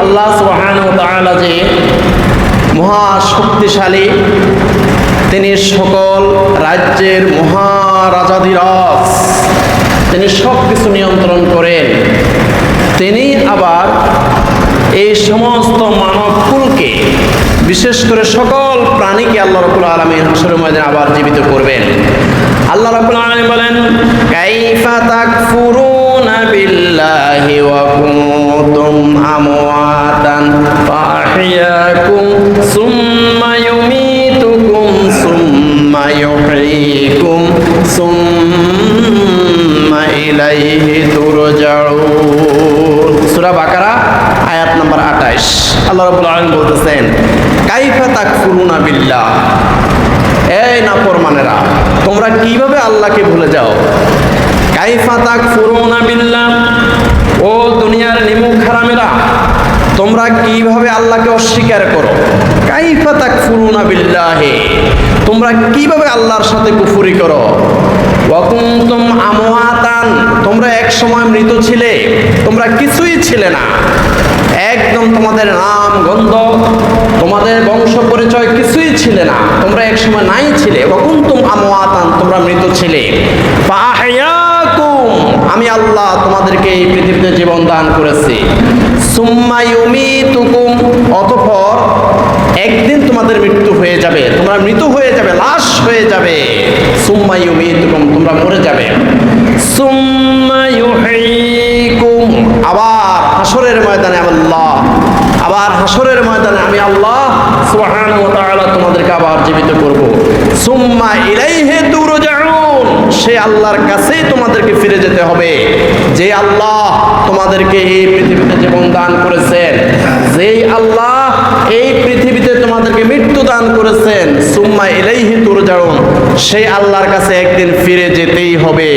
আল্লাহ সুবহানাহু ওয়া তাআলা যে মহা শক্তিশালী তিনি সকল রাজ্যের মহারাজাধিরাজ তিনি সব কিছু নিয়ন্ত্রণ করেন। তিনি আবার এই সমস্ত মানব মানবকুলকে বিশেষ করে সকল প্রাণীকে আল্লাহ রকুল আলমী হাসরের আবার জীবিত করবেন। আল্লাহ রকুল আলমী বলেন, কাইফা তাকফুরুনা কুনতুম আমওয়াতান ফাহিয়াকুম সুম্মা ইউমীতুকুম সুম্মা ইউহয়িকুম সুম্মা ইলাইহি তুরজাউন সূরা বাকারা আয়াত নাম্বার 28 আল্লাহ রাব্বুল আলামিন বলতেছেন, কাইফা তাকফুরুনা বিল্লাহ? এই নাফরমানেরা, তোমরা কীভাবে আল্লাহকে ভুলে যাও? কাইফা তাকফুরুনা বিল্লাহ? তোমরা কীভাবে আল্লাহকে অস্বীকার করো? কাইফা তাকফুরুনা বিল্লাহি। তোমরা কীভাবে আল্লাহর সাথে কুফরি করো? ওয়াকুনতুম আমওয়াতান। তোমরা এক সময় মৃত ছিলে, তোমরা কিছুই ছিলে না। একদম তোমাদের নাম, গন্ধ, তোমাদের বংশ পরিচয় কিছুই ছিলে না। তোমরা এক সময় নাই ছিলে। ওয়াকুনতুম আমওয়াতান। তোমরা মৃত ছিলে। আমি আল্লাহ তোমাদেরকে এই পৃথিবীতে জীবন দান করেছি। সুম্মা ইউমিতুকুম, অতঃপর একদিন তোমাদের মৃত্যু হয়ে যাবে, তোমরা মৃত হয়ে যাবে, লাশ হয়ে যাবে। সুম্মা ইউমিতুকুম, তোমরা মরে যাবে। আবার হাসরের ময়দানে আল্লাহ, আবার হাসরের ময়দানে আমি আল্লাহ তোমাদেরকে আবার জীবিত করব। সুম্মা ইলাইহি তুরজাউন সে আল্লাহর কাছেই তোমাদেরকে ফিরে যেতে হবে। যে আল্লাহ তোমাদেরকে এই পৃথিবীতে জীবন দান করেছেন, যেই আল্লাহ এই পৃথিবীতে তোমাদেরকে মৃত্যু দান করেছেন, সুম্মা এলাইহি তুরজাউন, সেই আল্লাহর কাছে একদিন ফিরে যেতেই হবে।